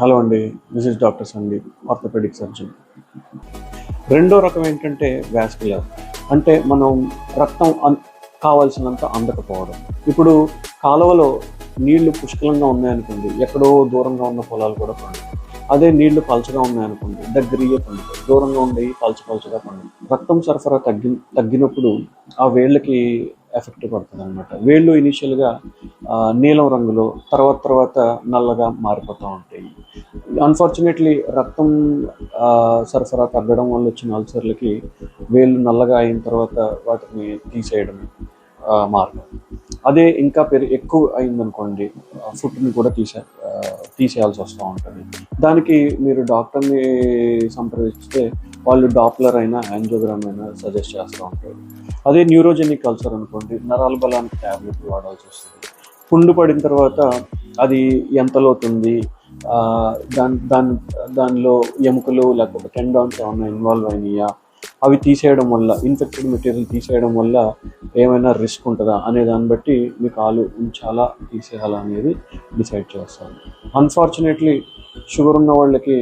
Hello అండి this is doctor Sandeep orthopaedic surgeon రెండో రకం ఏంటంటే వ్యాస్కులర్ అంటే మనం రక్తం అన్ కావాల్సినంత అందకపోవడం. ఇప్పుడు కాలువలో నీళ్ళు పుష్కలంగా ఉన్నాయనుకోండి ఎక్కడో దూరంగా ఉన్న పొలాలు కూడా పండుతాయి. అదే నీళ్ళు పలచగా ఉన్నాయనుకోండి దగ్గరయ్యే పండుతాయి. దూరంగా ఉండి పలచ పలచగా పండుతాయి. రక్తం సరఫరా తగ్గి తగ్గినప్పుడు ఆ వేళ్ళకి ఎఫెక్ట్ పడుతుంది అనమాట వేళ్ళు ఇనిషియల్గా నీలం రంగులో తర్వాత తర్వాత నల్లగా మారిపోతూ ఉంటాయి. అన్ఫార్చునేట్లీ రక్తం సరఫరా తగ్గడం వల్ల వచ్చిన అల్సర్లకి వేళ్ళు నల్లగా అయిన తర్వాత వాటిని తీసేయడం మార్గం. అదే ఇంకా పెరి ఎక్కువ అయిందనుకోండి ఫుడ్ని కూడా తీసే తీసేయాల్సి వస్తూ ఉంటుంది. దానికి మీరు డాక్టర్ని సంప్రదిస్తే వాళ్ళు డాప్లర్ అయినా యాంజోగ్రామ్ అయినా సజెస్ట్ చేస్తూ ఉంటారు. అదే న్యూరోజెనిక్ అల్సర్ అనుకోండి నరాల బలానికి ట్యాబ్లెట్లు వాడాల్సి వస్తుంది. పుండు పడిన తర్వాత అది ఎంత లోతుంది దాని దాని దానిలో ఎముకలు లేకపోతే టెండాన్స్ ఏమైనా ఇన్వాల్వ్ అయినాయా? అవి తీసేయడం వల్ల ఇన్ఫెక్టెడ్ మెటీరియల్ తీసేయడం వల్ల ఏమైనా రిస్క్ ఉంటుందా? అనే దాన్ని బట్టి మీ కాలు ఉంచాలా తీసేయాలా అనేది డిసైడ్ చేస్తాను. అన్ఫార్చునేట్లీ షుగర్ ఉన్న వాళ్ళకి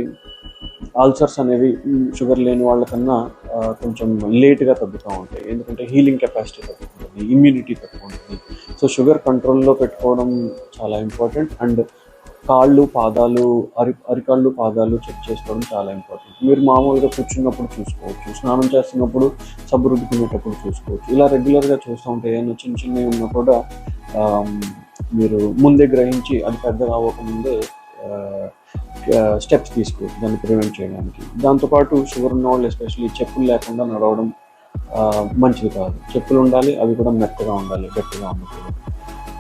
ఆల్సర్స్ అనేవి షుగర్ లేని వాళ్ళకన్నా కొంచెం లేట్గా తగ్గుతూ ఉంటాయి. ఎందుకంటే హీలింగ్ కెపాసిటీ తగ్గుతుంది ఇమ్యూనిటీ తక్కువ ఉంటుంది సో షుగర్ కంట్రోల్లో పెట్టుకోవడం చాలా ఇంపార్టెంట్ అండ్ కాళ్ళు పాదాలు అరి అరికాళ్ళు పాదాలు చెక్ చేసుకోవడం చాలా ఇంపార్టెంట్ మీరు మామూలుగా కూర్చున్నప్పుడు చూసుకోవచ్చు స్నానం చేస్తున్నప్పుడు సబ్బు రుద్దుకునేటప్పుడు చూసుకోవచ్చు. ఇలా రెగ్యులర్గా చూస్తూ ఉంటే ఏమైనా చిన్న చిన్నవి ఉన్నా కూడా మీరు ముందే గ్రహించి అది పెద్దగా అవ్వకముందే స్టెప్స్ తీసుకోవచ్చు దాన్ని ప్రివెంట్ చేయడానికి. దాంతోపాటు షుగర్ ఉన్న వాళ్ళు ఎస్పెషల్లీ చెప్పులు లేకుండా నడవడం మంచిది కాదు. చెప్పులు ఉండాలి అవి కూడా మెత్తగా ఉండాలి గట్టిగా ఉండకూడదు.